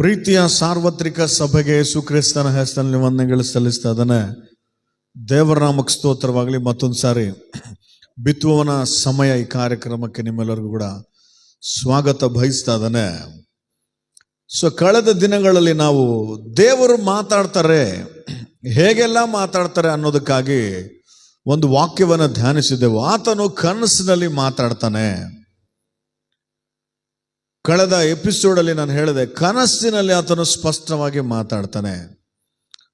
ಪ್ರೀತಿಯ ಸಾರ್ವತ್ರಿಕ ಸಭೆಗೆ ಸುಕ್ರಿಸ್ತನ ಹೆಸರಲ್ಲಿ ವಂದನೆಗಳು ಸಲ್ಲಿಸ್ತಾ ಇದ್ದಾನೆ. ದೇವರ ನಾಮಕ್ಕೆ ಸ್ತೋತ್ರವಾಗಲಿ. ಮತ್ತೊಂದು ಸಾರಿ ಬಿತ್ತುವವನ ಸಮಯ ಈ ಕಾರ್ಯಕ್ರಮಕ್ಕೆ ನಿಮ್ಮೆಲ್ಲರಿಗೂ ಕೂಡ ಸ್ವಾಗತ ಬಯಸ್ತಾ ಇದ್ದಾನೆ. ಸೊ ಕಳೆದ ದಿನಗಳಲ್ಲಿ ನಾವು ದೇವರು ಮಾತಾಡ್ತಾರೆ. ಹೇಗೆಲ್ಲ ಮಾತಾಡ್ತಾರೆ ಅನ್ನೋದಕ್ಕಾಗಿ ಒಂದು ವಾಕ್ಯವನ್ನು ಧ್ಯಾನಿಸಿದ್ದೆವು ಆತನು ಕನಸಿನಲ್ಲಿ ಮಾತಾಡ್ತಾನೆ. ಕಳೆದ ಎಪಿಸೋಡ್ ಅಲ್ಲಿ ನಾನು ಹೇಳಿದೆ, ಕನಸಿನಲ್ಲಿ ಆತನು ಸ್ಪಷ್ಟವಾಗಿ ಮಾತಾಡ್ತಾನೆ.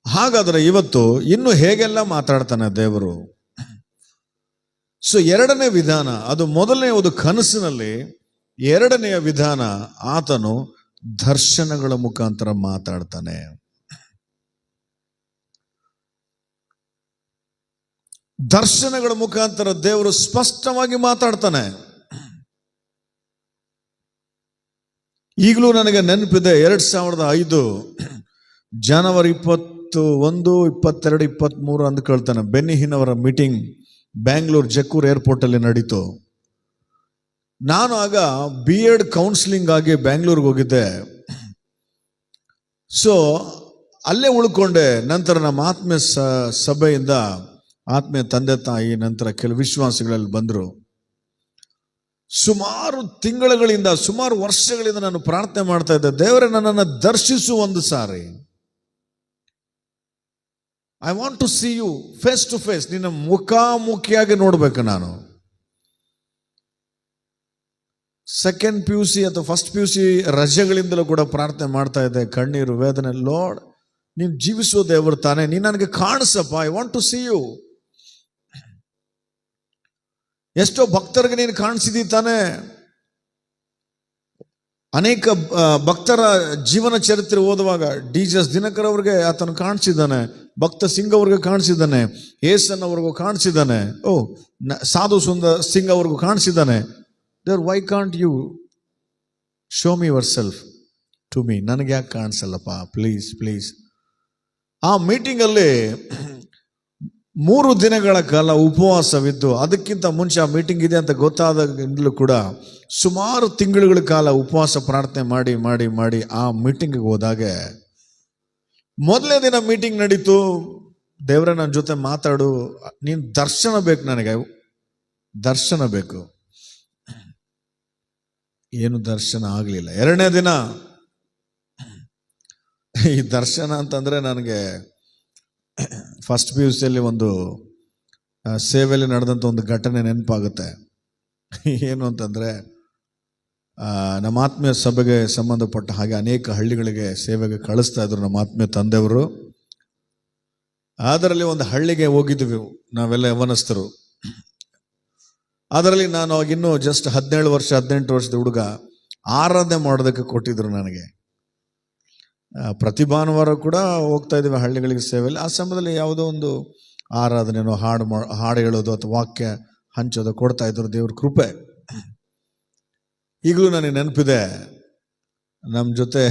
ಹಾಗಾದರೆ ಇವತ್ತು ಇನ್ನು ಹೇಗೆಲ್ಲ ಮಾತಾಡ್ತಾನೆ ದೇವರು? ಸೊ ಎರಡನೇ ವಿಧಾನ, ಅದು ಮೊದಲನೇ ಒಂದು ಕನಸಿನಲ್ಲಿ, ಎರಡನೆಯ ವಿಧಾನ, ಆತನು ದರ್ಶನಗಳ ಮುಖಾಂತರ ಮಾತಾಡ್ತಾನೆ. ದರ್ಶನಗಳ ಮುಖಾಂತರ ದೇವರು ಸ್ಪಷ್ಟವಾಗಿ ಮಾತಾಡ್ತಾನೆ. ಈಗಲೂ ನನಗೆ ನೆನಪಿದೆ ಎರಡು ಸಾವಿರದ ಐದು ಜನವರಿ ಇಪ್ಪತ್ತು ಒಂದು, ಇಪ್ಪತ್ತೆರಡು ಇಪ್ಪತ್ತ್ಮೂರು ಬೆನ್ನಿಹಿನ್ ಬೆನ್ನಿಹಿನವರ ಮೀಟಿಂಗ್ ಬ್ಯಾಂಗ್ಳೂರ್ ಜಕ್ಕೂರ್ ಏರ್ಪೋರ್ಟಲ್ಲಿ ನಡೀತು. ನಾನು ಆಗ ಬಿ ಎಡ್ ಕೌನ್ಸಿಲಿಂಗ್ ಆಗಿ ಬ್ಯಾಂಗ್ಳೂರ್ಗೆ ಹೋಗಿದ್ದೆ. ಸೊ ಅಲ್ಲೇ ಉಳ್ಕೊಂಡೆ. ನಂತರ ನಮ್ಮ ಆತ್ಮೀಯ ಸಭೆಯಿಂದ ಆತ್ಮೀಯ ತಂದೆ ತಾಯಿ, ನಂತರ ಕೆಲವು ವಿಶ್ವಾಸಗಳಲ್ಲಿ ಬಂದರು. ಸುಮಾರು ತಿಂಗಳುಗಳಿಂದ, ಸುಮಾರು ವರ್ಷಗಳಿಂದ ನಾನು ಪ್ರಾರ್ಥನೆ ಮಾಡ್ತಾ ಇದ್ದೆ, ದೇವರೇ ನನ್ನನ್ನು ದರ್ಶಿಸು ಒಂದು ಸಾರಿ. I want to see you face to face ನಿನ್ನ ಮುಖಾಮುಖಿಯಾಗಿ ನೋಡಬೇಕು ನಾನು. ಸೆಕೆಂಡ್ ಪಿ ಯು ಸಿ ಅಥವಾ ಫಸ್ಟ್ ಪಿ ಯು ಸಿ ರಜೆಗಳಿಂದಲೂ ಕೂಡ ಪ್ರಾರ್ಥನೆ ಮಾಡ್ತಾ ಇದ್ದೆ, ಕಣ್ಣೀರು, ವೇದನೆ ಲೋಡ್ ನೀನು ಜೀವಿಸುವ ದೇವರು ತಾನೆ, ನೀನು ನನಗೆ ಕಾಣಿಸಪ್ಪ I want to see you ಎಷ್ಟೋ ಭಕ್ತರಿಗೆ ನೀನು ಕಾಣಿಸಿದಿ ತಾನೆ. ಅನೇಕ ಭಕ್ತರ ಜೀವನ ಚರಿತ್ರೆ ಓದುವಾಗ ಡಿ ಜಿ ಎಸ್ ದಿನಕರ್ ಅವ್ರಿಗೆ ಆತನು ಕಾಣಿಸಿದ್ದಾನೆ, ಭಕ್ತ ಸಿಂಗ್ ಅವ್ರಿಗೆ ಕಾಣಿಸಿದ್ದಾನೆ, ಏಸನ್ ಅವ್ರಿಗೂ ಕಾಣಿಸಿದ್ದಾನೆ, ಓ ಸಾಧು ಸುಂದರ್ ಸಿಂಗ್ ಅವ್ರಿಗೂ ಕಾಣಿಸಿದ್ದಾನೆ. There why can't you show me yourself to me ನನಗೆ ಯಾಕೆ ಕಾಣಿಸಲ್ಲಪ್ಪ ಪ್ಲೀಸ್ ಪ್ಲೀಸ್ ಆ ಮೀಟಿಂಗಲ್ಲಿ ಮೂರು ದಿನಗಳ ಕಾಲ ಉಪವಾಸವಿದ್ದು ಅದಕ್ಕಿಂತ ಮುಂಚೆ ಆ ಮೀಟಿಂಗ್ ಇದೆ ಅಂತ ಗೊತ್ತಾದಾಗಲೂ ಕೂಡ ಸುಮಾರು ತಿಂಗಳುಗಳ ಕಾಲ ಉಪವಾಸ ಪ್ರಾರ್ಥನೆ ಮಾಡಿ ಮಾಡಿ ಮಾಡಿ ಆ ಮೀಟಿಂಗಿಗೆ ಹೋದಾಗ ಮೊದಲನೇ ದಿನ ಮೀಟಿಂಗ್ ನಡೀತು. ದೇವರ ನನ್ನ ಜೊತೆ ಮಾತಾಡು. ನೀನು ದರ್ಶನ ಬೇಕು ನನಗೆ. ದರ್ಶನ ಬೇಕು. ಏನು ದರ್ಶನ ಆಗಲಿಲ್ಲ. ಎರಡನೇ ದಿನ ಈ ದರ್ಶನ ಅಂತಂದರೆ ನನಗೆ ಫಸ್ಟ್ ಪಿ ಯು ಸಿಯಲ್ಲಿ ಒಂದು ಸೇವೆಯಲ್ಲಿ ನಡೆದಂಥ ಒಂದು ಘಟನೆ ನೆನಪಾಗುತ್ತೆ. ಏನು ಅಂತಂದರೆ ನಮ್ಮ ಆತ್ಮೀಯ ಸಭೆಗೆ ಸಂಬಂಧಪಟ್ಟ ಹಾಗೆ ಅನೇಕ ಹಳ್ಳಿಗಳಿಗೆ ಸೇವೆಗೆ ಕಳಿಸ್ತಾ ಇದ್ರು ನಮ್ಮ ಆತ್ಮೀಯ ತಂದೆಯವರು. ಅದರಲ್ಲಿ ಒಂದು ಹಳ್ಳಿಗೆ ಹೋಗಿದ್ವಿ ನಾವೆಲ್ಲ ಯವನಸ್ಥರು. ಅದರಲ್ಲಿ ನಾನು ಅವಾಗಿನ್ನೂ ಜಸ್ಟ್ ಹದಿನೇಳು ವರ್ಷ, ಹದಿನೆಂಟು ವರ್ಷದ ಹುಡುಗ ಆರಾಧನೆ ಮಾಡೋದಕ್ಕೆ ಕೊಟ್ಟಿದ್ರು ನನಗೆ. ಪ್ರತಿ ಭಾನುವಾರ ಕೂಡ ಹೋಗ್ತಾ ಇದ್ದೀವಿ ಹಳ್ಳಿಗಳಿಗೆ ಸೇವೆಯಲ್ಲಿ. ಆ ಸಮಯದಲ್ಲಿ ಯಾವುದೋ ಒಂದು ಆರಾಧನೆನೋ ಹಾಡು ಮಾ, ಹಾಡು ಹೇಳೋದು ಅಥವಾ ವಾಕ್ಯ ಹಂಚೋದು ಕೊಡ್ತಾ ಇದ್ರು ದೇವ್ರ ಕೃಪೆ. ಈಗಲೂ ನನಗೆ ನೆನಪಿದೆ ನಮ್ಮ ಜೊತೆ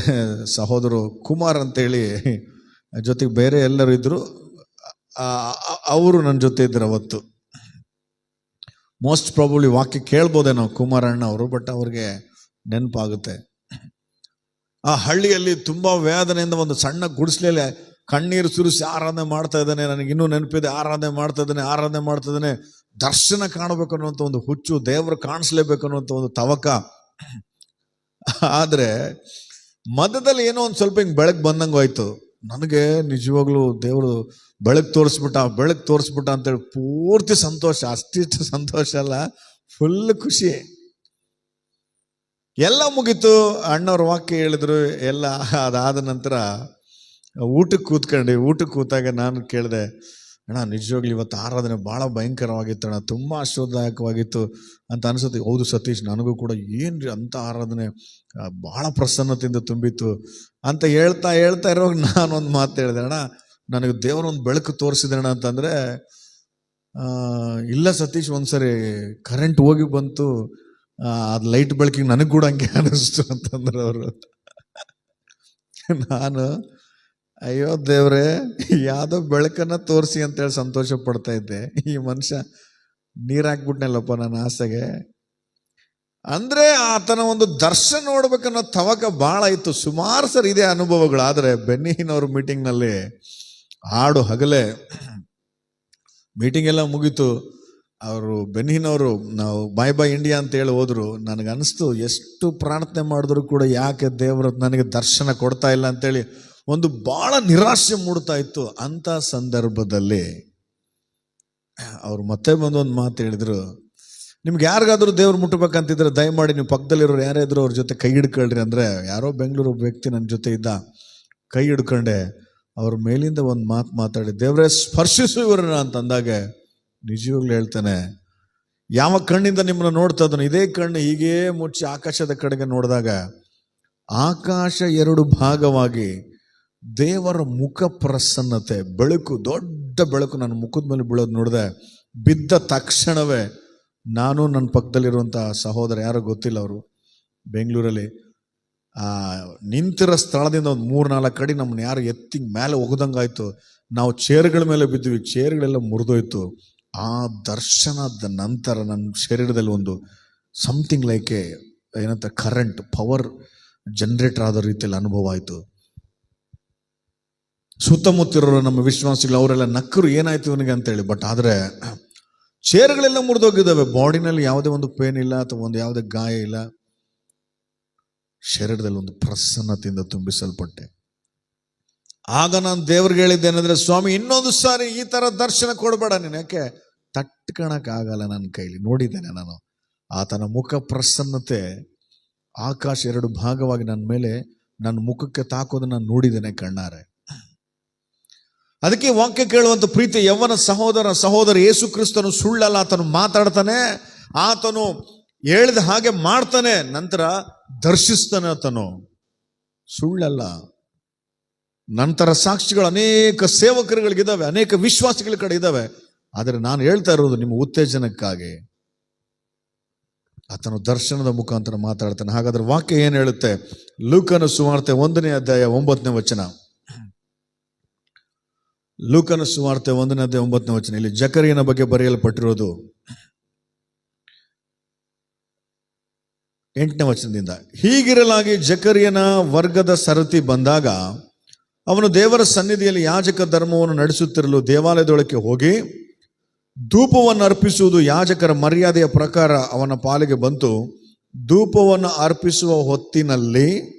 ಸಹೋದರು ಕುಮಾರ್ ಅಂತೇಳಿ ಜೊತೆಗೆ ಬೇರೆ ಎಲ್ಲರೂ ಇದ್ದರು ಅವರು ನನ್ನ ಜೊತೆ ಇದ್ರು ಅವತ್ತು. ಮೋಸ್ಟ್ ಪ್ರಾಬಬ್ಲಿ ವಾಕ್ಯ ಕೇಳ್ಬೋದೇ ನಾವು ಕುಮಾರ್ ಅಣ್ಣ ಅವರು ಬಟ್ ಅವ್ರಿಗೆ ನೆನಪಾಗುತ್ತೆ. ಆ ಹಳ್ಳಿಯಲ್ಲಿ ತುಂಬಾ ವೇದನೆಯಿಂದ ಒಂದು ಸಣ್ಣ ಗುಡಿಸ್ಲೇ ಕಣ್ಣೀರು ಸುರಿಸಿ ಆರಾಧನೆ ಮಾಡ್ತಾ ಇದ್ದಾನೆ. ನನಗೆ ಇನ್ನೂ ನೆನಪಿದೆ. ಆರಾಧನೆ ಮಾಡ್ತಾ ಇದ್ದಾನೆ, ಆರಾಧನೆ ಮಾಡ್ತಾ ಇದ್ದಾನೆ. ದರ್ಶನ ಕಾಣಬೇಕು ಅನ್ನುವಂಥ ಒಂದು ಹುಚ್ಚು, ದೇವರು ಕಾಣಿಸ್ಲೇಬೇಕು ಅನ್ನುವಂಥ ಒಂದು ತವಕ. ಆದರೆ ಮಧ್ಯದಲ್ಲಿ ಏನೋ ಒಂದು ಸ್ವಲ್ಪ ಹಿಂಗೆ ಬೆಳಕು ಬಂದಂಗೆ ಹೋಯ್ತು. ನನಗೆ ನಿಜವಾಗ್ಲೂ ದೇವರು ಬೆಳಕು ತೋರಿಸ್ಬಿಟ್ಟ ಬೆಳಕು ತೋರಿಸ್ಬಿಟ್ಟ ಅಂತೇಳಿ ಪೂರ್ತಿ ಸಂತೋಷ, ಅಷ್ಟಿಷ್ಟು ಸಂತೋಷ ಅಲ್ಲ ಫುಲ್ ಖುಷಿ. ಎಲ್ಲ ಮುಗೀತು. ಅಣ್ಣವ್ರು ವಾಕ್ಯ ಹೇಳಿದ್ರು, ಎಲ್ಲ ಅದಾದ ನಂತರ ಊಟಕ್ಕೆ ಕೂತ್ಕೊಂಡು. ಊಟಕ್ಕೆ ಕೂತಾಗ ನಾನು ಕೇಳಿದೆ, ಅಣ್ಣ, ನಿಜವಾಗ್ಲೂ ಇವತ್ತು ಆರಾಧನೆ ಭಾಳ ಭಯಂಕರವಾಗಿತ್ತು ಅಣ್ಣ, ತುಂಬ ಆಶೀರ್ವಾದದಾಯಕವಾಗಿತ್ತು ಅಂತ ಅನಿಸುತ್ತೆ. ಹೌದು ಸತೀಶ್, ನನಗೂ ಕೂಡ ಏನು ರೀ ಅಂಥ ಆರಾಧನೆ ಭಾಳ ಪ್ರಸನ್ನತೆಯಿಂದ ತುಂಬಿತ್ತು ಅಂತ ಹೇಳ್ತಾ ಹೇಳ್ತಾ ಇರುವಾಗ ನಾನು ಒಂದು ಮಾತು ಹೇಳಿದೆ, ಅಣ್ಣ, ನನಗೆ ದೇವರೊಂದು ಬೆಳಕು ತೋರಿಸಿದೆ ಅಣ್ಣ ಅಂತಂದರೆ ಇಲ್ಲ ಸತೀಶ್, ಒಂದ್ಸರಿ ಕರೆಂಟ್ ಹೋಗಿ ಬಂತು ಅದ್ ಲೈಟ್ ಬೆಳಕಿಗೆ ನನಗೆ ಕೂಡ ಹಂಗೆ ಅನಿಸ್ತು ಅಂತಂದ್ರೆ ಅವರು. ನಾನು, ಅಯ್ಯೋ ದೇವ್ರೆ, ಯಾವುದೋ ಬೆಳಕನ್ನ ತೋರಿಸಿ ಅಂತೇಳಿ ಸಂತೋಷ ಪಡ್ತಾ ಇದ್ದೆ. ಈ ಮನುಷ್ಯ ನೀರ್ ಹಾಕ್ಬಿಟ್ನಲ್ಲಪ್ಪ ನನ್ನ ಆಸೆಗೆ. ಅಂದ್ರೆ ಆತನ ಒಂದು ದರ್ಶನ ನೋಡ್ಬೇಕನ್ನೋ ತವಕ ಭಾಳ ಇತ್ತು. ಸುಮಾರು ಸರಿ ಇದೇ ಅನುಭವಗಳು, ಆದರೆ ಬೆನ್ನಿನವ್ರ ಮೀಟಿಂಗ್ನಲ್ಲಿ ಹಾಡು ಹಗಲೇ ಮೀಟಿಂಗ್ ಎಲ್ಲ ಮುಗೀತು. ಅವರು ಬೆನ್ನಿನವರು ನಾವು ಬಾಯ್ ಬಾಯ್ ಇಂಡಿಯಾ ಅಂತ ಹೇಳಿ ಹೋದ್ರು. ನನಗೆ ಅನಿಸ್ತು, ಎಷ್ಟು ಪ್ರಾರ್ಥನೆ ಮಾಡಿದ್ರು ಕೂಡ ಯಾಕೆ ದೇವರು ನನಗೆ ದರ್ಶನ ಕೊಡ್ತಾ ಇಲ್ಲ ಅಂತೇಳಿ ಒಂದು ಬಹಳ ನಿರಾಶೆ ಮೂಡ್ತಾ ಇತ್ತು. ಅಂತ ಸಂದರ್ಭದಲ್ಲಿ ಅವ್ರು ಮತ್ತೆ ಬಂದು ಒಂದು ಮಾತು ಹೇಳಿದರು, ನಿಮ್ಗೆ ಯಾರಿಗಾದ್ರೂ ದೇವ್ರು ಮುಟ್ಟಬೇಕಂತಿದ್ರೆ ದಯಮಾಡಿ ನೀವು ಪಕ್ಕದಲ್ಲಿರೋರು ಯಾರೇ ಇದ್ರು ಅವ್ರ ಜೊತೆ ಕೈ ಹಿಡ್ಕೊಳ್ರಿ ಅಂದ್ರೆ ಯಾರೋ ಬೆಂಗಳೂರು ವ್ಯಕ್ತಿ ನನ್ನ ಜೊತೆ ಇದ್ದ, ಕೈ ಹಿಡ್ಕೊಂಡೆ, ಅವ್ರ ಮೇಲಿಂದ ಒಂದು ಮಾತು ಮಾತಾಡಿ, ದೇವರೇ ಸ್ಪರ್ಶಿಸು ಇವರನ್ನ ಅಂತ ಅಂದಾಗ ನಿಜವಾಗ್ಲೂ ಹೇಳ್ತಾನೆ, ಯಾವ ಕಣ್ಣಿಂದ ನಿಮ್ಮನ್ನ ನೋಡ್ತಾ ಇದನ್ನು ಇದೇ ಕಣ್ಣು ಹೀಗೇ ಮುಚ್ಚಿ ಆಕಾಶದ ಕಡೆಗೆ ನೋಡಿದಾಗ, ಆಕಾಶ ಎರಡು ಭಾಗವಾಗಿ ದೇವರ ಮುಖ ಪ್ರಸನ್ನತೆ, ಬೆಳಕು, ದೊಡ್ಡ ಬೆಳಕು ನನ್ನ ಮುಖದ ಮೇಲೆ ಬೀಳೋದು ನೋಡಿದೆ. ಬಿದ್ದ ತಕ್ಷಣವೇ ನಾನು ನನ್ನ ಪಕ್ಕದಲ್ಲಿರುವಂಥ ಸಹೋದರ ಯಾರೋ ಗೊತ್ತಿಲ್ಲ ಅವರು ಬೆಂಗಳೂರಲ್ಲಿ ನಿಂತಿರೋ ಸ್ಥಳದಿಂದ ಒಂದು ಮೂರು ನಾಲ್ಕು ಕಡೆ ನಮ್ಮನ್ನ ಯಾರು ಎತ್ತಿ ಮೇಲೆ ಒಗ್ದಂಗಾಯ್ತು. ನಾವು ಚೇರ್ಗಳ ಮೇಲೆ ಬಿದ್ದಿವಿ ಚೇರ್ಗಳೆಲ್ಲ ಮುರಿದೋಯ್ತು. ಆ ದರ್ಶನದ ನಂತರ ನನ್ನ ಶರೀರದಲ್ಲಿ ಒಂದು ಸಮಥಿಂಗ್ ಲೈಕ್ ಎ ಏನಂತ ಕರೆಂಟ್ ಪವರ್ ಜನರೇಟರ್ ಆದ ರೀತಿಯಲ್ಲಿ ಅನುಭವ ಆಯಿತು. ಸುತ್ತಮುತ್ತಿರೋರು ನಮ್ಮ ವಿಶ್ವಾಸಿಗಳು, ಅವರೆಲ್ಲ ನಕ್ಕರು, ಏನಾಯ್ತು ಇವನಿಗೆ ಅಂತೇಳಿ. ಬಟ್ ಆದರೆ ಚೇರ್ಗಳೆಲ್ಲ ಮುರಿದೋಗಿದ್ದಾವೆ. ಬಾಡಿನಲ್ಲಿ ಯಾವುದೇ ಒಂದು ಪೇನ್ ಇಲ್ಲ, ಅಥವಾ ಒಂದು ಯಾವುದೇ ಗಾಯ ಇಲ್ಲ. ಶರೀರದಲ್ಲಿ ಒಂದು ಪ್ರಸನ್ನತೆಯಿಂದ ತುಂಬಿಸಲ್ಪಟ್ಟೆ. ಆಗ ನಾನು ದೇವ್ರಿಗೆ ಹೇಳಿದ್ದೇನೆಂದ್ರೆ, ಸ್ವಾಮಿ, ಇನ್ನೊಂದು ಸಾರಿ ಈ ತರ ದರ್ಶನ ಕೊಡಬೇಡ ನೀನು. ಯಾಕೆ? ತಟ್ಕಣಕ್ ಆಗಲ್ಲ ನನ್ನ ಕೈಲಿ. ನೋಡಿದ್ದೇನೆ ನಾನು. ಆತನ ಮುಖ ಪ್ರಸನ್ನತೆ, ಆಕಾಶ ಎರಡು ಭಾಗವಾಗಿ ನನ್ನ ಮೇಲೆ ನನ್ನ ಮುಖಕ್ಕೆ ತಾಕೋದನ್ನ ನಾನು ನೋಡಿದ್ದೇನೆ ಕಣ್ಣಾರೆ. ಅದಕ್ಕೆ ವಾಕ್ಯ ಕೇಳುವಂತ ಪ್ರೀತಿ ಯವ್ವನ ಸಹೋದರ ಸಹೋದರ ಯೇಸು ಕ್ರಿಸ್ತನು ಸುಳ್ಳಲ್ಲ, ಆತನು ಮಾತಾಡ್ತಾನೆ, ಆತನು ಹೇಳಿದ ಹಾಗೆ ಮಾಡ್ತಾನೆ, ನಂತರ ದರ್ಶಿಸ್ತಾನೆ ಆತನು. ಸುಳ್ಳಲ್ಲ. ನಂತರ ಸಾಕ್ಷಿಗಳು ಅನೇಕ ಸೇವಕರುಗಳಿಗಿದ್ದಾವೆ, ಅನೇಕ ವಿಶ್ವಾಸಿಗಳ ಕಡೆ ಇದ್ದಾವೆ. ಆದರೆ ನಾನು ಹೇಳ್ತಾ ಇರೋದು ನಿಮ್ಮ ಉತ್ತೇಜನಕ್ಕಾಗಿ. ಆತನು ದರ್ಶನದ ಮುಖಾಂತರ ಮಾತಾಡ್ತಾನೆ. ಹಾಗಾದ್ರೆ ವಾಕ್ಯ ಏನು ಹೇಳುತ್ತೆ? ಲೂಕನ ಸುವಾರ್ತೆ ಒಂದನೇ ಅಧ್ಯಾಯ ಒಂಬತ್ತನೇ ವಚನ. ಲೂಕನ ಸುವಾರ್ತೆ ಒಂದನೇ ಅಧ್ಯಾಯ ಒಂಬತ್ತನೇ ವಚನ. ಇಲ್ಲಿ ಜಕರಿಯನ ಬಗ್ಗೆ ಬರೆಯಲ್ಪಟ್ಟಿರೋದು ಎಂಟನೇ ವಚನದಿಂದ. ಹೀಗಿರಲಾಗಿ ಜಕರಿಯನ ವರ್ಗದ ಸರತಿ ಬಂದಾಗ ಅವನು ದೇವರ ಸನ್ನಿಧಿಯಲ್ಲಿ ಯಾಜಕ ಧರ್ಮವನ್ನು ನಡೆಸುತ್ತಿರಲು ದೇವಾಲಯದೊಳಕ್ಕೆ ಹೋಗಿ ಧೂಪವನ್ನು ಅರ್ಪಿಸುವುದು ಯಾಜಕರ ಮರ್ಯಾದೆಯ ಪ್ರಕಾರ ಅವನ ಪಾಲಿಗೆ ಬಂತು. ಧೂಪವನ್ನು ಅರ್ಪಿಸುವ ಹೊತ್ತಿನಲ್ಲಿ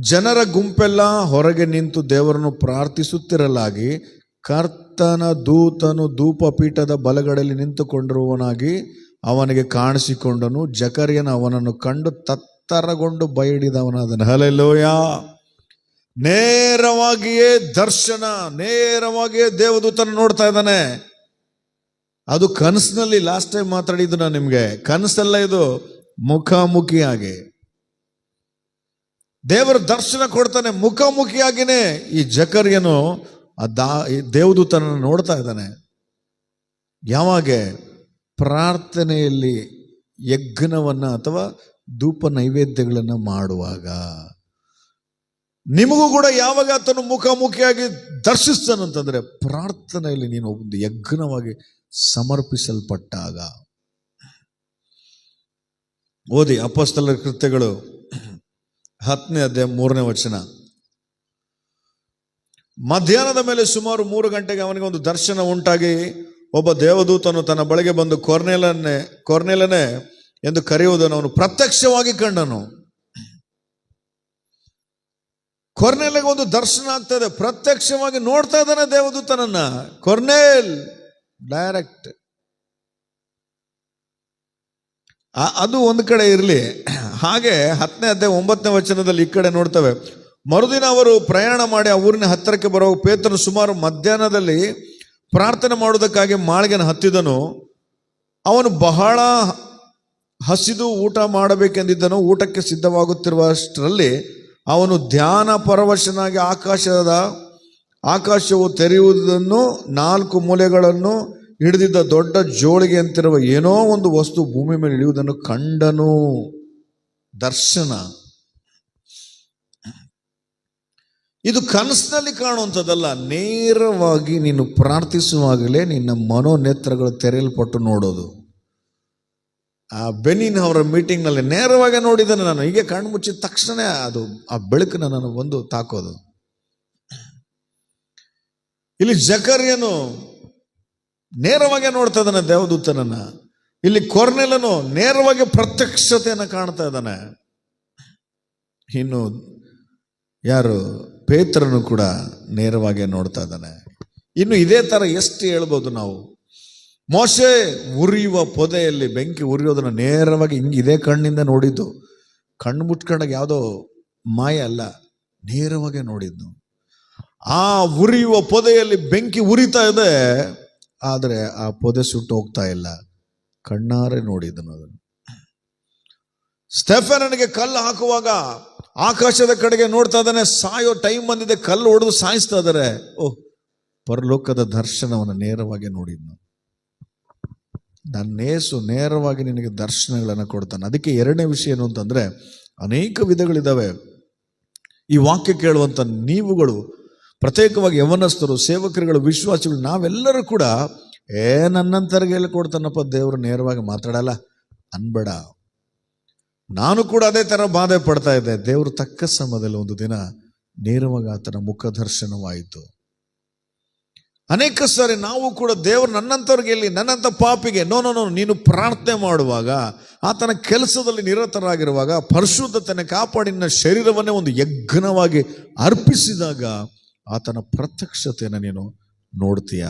ಜನರ ಗುಂಪೆಲ್ಲ ಹೊರಗೆ ನಿಂತು ದೇವರನ್ನು ಪ್ರಾರ್ಥಿಸುತ್ತಿರಲಾಗಿ ಕರ್ತನ ದೂತನು ಧೂಪಪೀಠದ ಬಲಗಡೆಯಲ್ಲಿ ನಿಂತುಕೊಂಡಿರುವವನಾಗಿ ಅವನಿಗೆ ಕಾಣಿಸಿಕೊಂಡನು. ಜಕರಿಯನ ಅವನನ್ನು ಕಂಡು ತತ್ತರಗೊಂಡು ಬೈಡಿದವನಾದನು ಹಲೆಲೋಯ ನೇರವಾಗಿಯೇ ದರ್ಶನ, ನೇರವಾಗಿಯೇ ದೇವದೂತನ ನೋಡ್ತಾ ಇದ್ದಾನೆ. ಅದು ಕನಸಿನಲ್ಲಿ ಲಾಸ್ಟ್ ಟೈಮ್ ಮಾತಾಡಿದ್ದು ನಾನು ನಿಮಗೆ. ಕನಸಲ್ಲ ಇದು ಮುಖಾಮುಖಿಯಾಗಿ. ದೇವರ ದರ್ಶನ ಕೊಡ್ತಾನೆ ಮುಖಾಮುಖಿಯಾಗಿನೇ ಈ ಜಕರ್ಯನು ಆ ದಾ ಈ ದೇವದೂತನನ್ನು ನೋಡ್ತಾ ಇದ್ದಾನೆ. ಯಾವಾಗ ಪ್ರಾರ್ಥನೆಯಲ್ಲಿ ಯಜ್ಞವನ್ನ ಅಥವಾ ಧೂಪ ನೈವೇದ್ಯಗಳನ್ನು ಮಾಡುವಾಗ ನಿಮಗೂ ಕೂಡ ಯಾವಾಗ ಆತನು ಮುಖಾಮುಖಿಯಾಗಿ ದರ್ಶಿಸ್ತಾನಂತಂದರೆ ಪ್ರಾರ್ಥನೆಯಲ್ಲಿ ನೀನು ಒಂದು ಯಜ್ಞವಾಗಿ ಸಮರ್ಪಿಸಲ್ಪಟ್ಟಾಗ. ಓದಿ ಅಪಸ್ತಲ ಕೃತ್ಯಗಳು ಹತ್ತನೇ ಅಧ್ಯಾಯ ಮೂರನೇ ವಚನ. ಮಧ್ಯಾಹ್ನದ ಮೇಲೆ ಸುಮಾರು ಮೂರು ಗಂಟೆಗೆ ಅವನಿಗೆ ಒಂದು ದರ್ಶನ ಉಂಟಾಗಿ ಒಬ್ಬ ದೇವದೂತನು ತನ್ನ ಬಳಿಗೆ ಬಂದು ಕೊರ್ನೆಲನ್ನೇ, ಕೊರ್ನೆಲನೇ ಎಂದು ಕರೆಯುವುದನ್ನು ಅವನು ಪ್ರತ್ಯಕ್ಷವಾಗಿ ಕಂಡನು. ಕೊರ್ನೆಲ್ಗೆ ಒಂದು ದರ್ಶನ ಆಗ್ತದೆ ಪ್ರತ್ಯಕ್ಷವಾಗಿ ನೋಡ್ತಾ ಇದ್ದಾನೆ ದೇವದೂತನನ್ನ. ಕೊರ್ನೇಲ್! ಡೈರೆಕ್ಟ್. ಅದು ಒಂದು ಕಡೆ ಇರಲಿ. ಹಾಗೆ ಹತ್ತನೇ ಅಧ್ಯಾಯ ಒಂಬತ್ತನೇ ವಚನದಲ್ಲಿ ಈ ಕಡೆ ನೋಡ್ತವೆ. ಮರುದಿನ ಅವರು ಪ್ರಯಾಣ ಮಾಡಿ ಆ ಊರಿನ ಹತ್ತಿರಕ್ಕೆ ಬರೋ ಪೇತನು ಸುಮಾರು ಮಧ್ಯಾಹ್ನದಲ್ಲಿ ಪ್ರಾರ್ಥನೆ ಮಾಡುವುದಕ್ಕಾಗಿ ಮಾಳಿಗೆನ ಹತ್ತಿದನು. ಅವನು ಬಹಳ ಹಸಿದು ಊಟ ಮಾಡಬೇಕೆಂದಿದ್ದನು. ಊಟಕ್ಕೆ ಸಿದ್ಧವಾಗುತ್ತಿರುವಷ್ಟರಲ್ಲಿ ಅವನು ಧ್ಯಾನ ಪರವಶನಾಗಿ ಆಕಾಶದ ಆಕಾಶವು ತೆರೆಯುವುದನ್ನು ನಾಲ್ಕು ಮೂಲೆಗಳನ್ನು ಹಿಡಿದಿದ್ದ ದೊಡ್ಡ ಜೋಳಿಗೆ ಅಂತಿರುವ ಏನೋ ಒಂದು ವಸ್ತು ಭೂಮಿ ಮೇಲೆ ಇಳಿಯುವುದನ್ನು ಕಂಡನು. ದರ್ಶನ. ಇದು ಕನಸಿನಲ್ಲಿ ಕಾಣುವಂಥದ್ದಲ್ಲ. ನೇರವಾಗಿ ನೀನು ಪ್ರಾರ್ಥಿಸುವಾಗಲೇ ನಿನ್ನ ಮನೋನೇತ್ರಗಳು ತೆರೆಯಲ್ಪಟ್ಟು ನೋಡೋದು. ಆ ಬೆನಿನ್ ಅವರ ಮೀಟಿಂಗ್ನಲ್ಲಿ ನೇರವಾಗಿ ನೋಡಿದ್ದೇನೆ ನಾನು. ಹೀಗೆ ಕಣ್ಣು ಮುಚ್ಚಿದ ತಕ್ಷಣ ಅದು ಆ ಬೆಳಕನ್ನು ನಾನು ಬಂದು ತಾಕೋದು. ಇಲ್ಲಿ ಜಕರ್ಯನು ನೇರವಾಗಿ ನೋಡ್ತಾ ಇದ್ದಾನೆ ದೇವದೂತನನ್ನ. ಇಲ್ಲಿ ಕೊರ್ನೆಲನು ನೇರವಾಗಿ ಪ್ರತ್ಯಕ್ಷತೆಯನ್ನು ಕಾಣ್ತಾ ಇದ್ದಾನೆ. ಇನ್ನು ಯಾರು ಪೇತ್ರನು ಕೂಡ ನೇರವಾಗಿ ನೋಡ್ತಾ ಇದ್ದಾನೆ. ಇನ್ನು ಇದೇ ತರ ಎಷ್ಟು ಹೇಳ್ಬೋದು ನಾವು. ಮೋಸೆ ಉರಿಯುವ ಪೊದೆಯಲ್ಲಿ ಬೆಂಕಿ ಉರಿಯೋದನ್ನ ನೇರವಾಗಿ ಹಿಂಗೆ ಇದೇ ಕಣ್ಣಿಂದ ನೋಡಿದ್ದು. ಕಣ್ಣು ಮುಟ್ಕೊಂಡಾಗ ಯಾವುದೋ ಮಾಯ ಅಲ್ಲ, ನೇರವಾಗಿ ನೋಡಿದ್ದು. ಆ ಉರಿಯುವ ಪೊದೆಯಲ್ಲಿ ಬೆಂಕಿ ಉರಿತಾ ಇದೆ. ಆದರೆ ಆ ಪೊದೆ ಸುಟ್ಟು ಹೋಗ್ತಾ ಇಲ್ಲ. ಕಣ್ಣಾರೆ ನೋಡಿದನು ಅದನ್ನು. ಸ್ಟೆಫನನಿಗೆ ಕಲ್ಲು ಹಾಕುವಾಗ ಆಕಾಶದ ಕಡೆಗೆ ನೋಡ್ತಾ ಇದ್ದಾನೆ. ಸಾಯೋ ಟೈಮ್ ಬಂದಿದೆ. ಕಲ್ಲು ಹೊಡೆದು ಸಾಯಿಸ್ತಾ ಇದ್ದಾರೆ. ಓಹ್ ಪರಲೋಕದ ದರ್ಶನವನ್ನು ನೇರವಾಗಿ ನೋಡಿದ್ನು ನನ್ನೇಸು ನೇರವಾಗಿ ನಿನಗೆ ದರ್ಶನಗಳನ್ನು ಕೊಡ್ತಾನೆ. ಅದಕ್ಕೆ ಎರಡನೇ ವಿಷಯ ಏನು ಅಂತಂದ್ರೆ, ಅನೇಕ ವಿಧಗಳಿದ್ದಾವೆ. ಈ ವಾಕ್ಯ ಕೇಳುವಂತ ನೀವುಗಳು ಪ್ರತ್ಯೇಕವಾಗಿ ಯವನಸ್ಥರು, ಸೇವಕರುಗಳು, ವಿಶ್ವಾಸಿಗಳು, ನಾವೆಲ್ಲರೂ ಕೂಡ, ಏ ನನ್ನಂತರಿಗೆ ಕೊಡ್ತಾನಪ್ಪ, ದೇವರು ನೇರವಾಗಿ ಮಾತಾಡಲ್ಲ, ಅನ್ಬೇಡ. ನಾನು ಕೂಡ ಅದೇ ಥರ ಬಾಧೆ ಪಡ್ತಾ ಇದ್ದೆ. ದೇವರು ತಕ್ಕ ಸಮಯದಲ್ಲಿ ಒಂದು ದಿನ ನೇರವಾಗಿ ಆತನ ಮುಖ ದರ್ಶನವಾಯಿತು. ಅನೇಕ ಸಾರಿ ನಾವು ಕೂಡ ದೇವರು ನನ್ನಂಥವ್ರಿಗೆ ಇಲ್ಲಿ ನನ್ನಂಥ ಪಾಪಿಗೆ, ನೋ ನೋ ನೋ, ನೀನು ಪ್ರಾರ್ಥನೆ ಮಾಡುವಾಗ, ಆತನ ಕೆಲಸದಲ್ಲಿ ನಿರತರಾಗಿರುವಾಗ, ಪರಿಶುದ್ಧತೆಯನ್ನು ಕಾಪಾಡಿನ ಶರೀರವನ್ನೇ ಒಂದು ಯಜ್ಞವಾಗಿ ಅರ್ಪಿಸಿದಾಗ ಆತನ ಪ್ರತ್ಯಕ್ಷತೆಯನ್ನು ನೀನು ನೋಡ್ತೀಯ?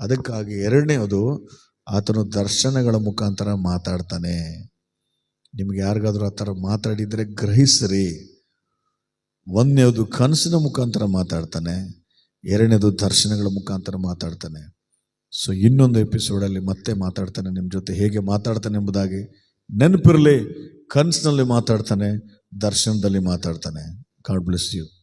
ಅದಕ್ಕಾಗಿ ಎರಡನೇದು ಆತನು ದರ್ಶನಗಳ ಮುಖಾಂತರ ಮಾತಾಡ್ತಾನೆ. ನಿಮ್ಗೆ ಯಾರಿಗಾದ್ರೂ ಆ ಥರ ಮಾತಾಡಿದ್ರೆ ಗ್ರಹಿಸ್ರಿ. ಒಂದನೇದು ಕನಸಿನ ಮುಖಾಂತರ ಮಾತಾಡ್ತಾನೆ. ಎರಡನೇದು ದರ್ಶನಗಳ ಮುಖಾಂತರ ಮಾತಾಡ್ತಾನೆ. ಸೊ, ಇನ್ನೊಂದು ಎಪಿಸೋಡಲ್ಲಿ ಮತ್ತೆ ಮಾತಾಡ್ತಾನೆ. ನಿಮ್ಮ ಜೊತೆ ಹೇಗೆ ಮಾತಾಡ್ತಾನೆ ಎಂಬುದಾಗಿ ನೆನಪಿರಲಿ. ಕನಸಿನಲ್ಲಿ ಮಾತಾಡ್ತಾನೆ, ದರ್ಶನದಲ್ಲಿ ಮಾತಾಡ್ತಾನೆ. God bless you